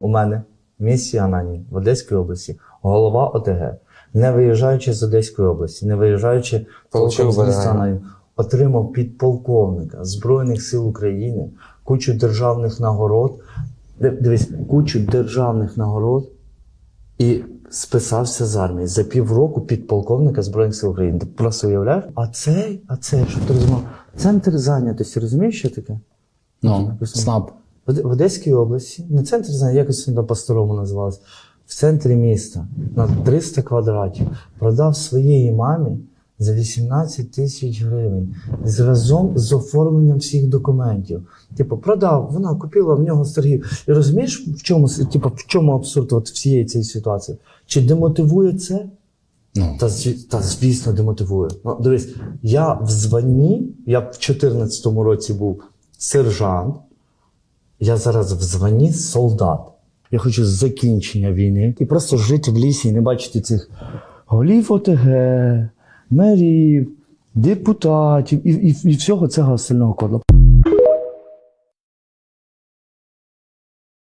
У мене в місті Анані в Одеській області голова ОТГ, не виїжджаючи з Одеської області, не виїжджаючи Получив з міста отримав підполковника Збройних сил України, кучу державних нагород. Дивись, кучу державних нагород і списався з армії за півроку підполковника Збройних сил України. Ти просто уявляєш? А цей, а цей, що ти розумів? Центр зайнятості, розумієш, що таке? Ну, СНАП. В Одеській області, не центр знаю, якось воно по-старому називалось, в центрі міста на 300 квадратів продав своєї мамі за 18 тисяч гривень з разом з оформленням всіх документів. Типу, продав, вона купила в нього торгів. І розумієш, в чому, типу, в чому абсурд от всієї цієї ситуації? Чи демотивує це? Ну, Та, та звісно, демотивує. Ну, дивись, я в званні, я в 2014 році був сержант, я зараз в званні солдат. Я хочу закінчення війни і просто жити в лісі і не бачити цих голів ОТГ, мерів, депутатів і, і, і всього цього сильного кодла.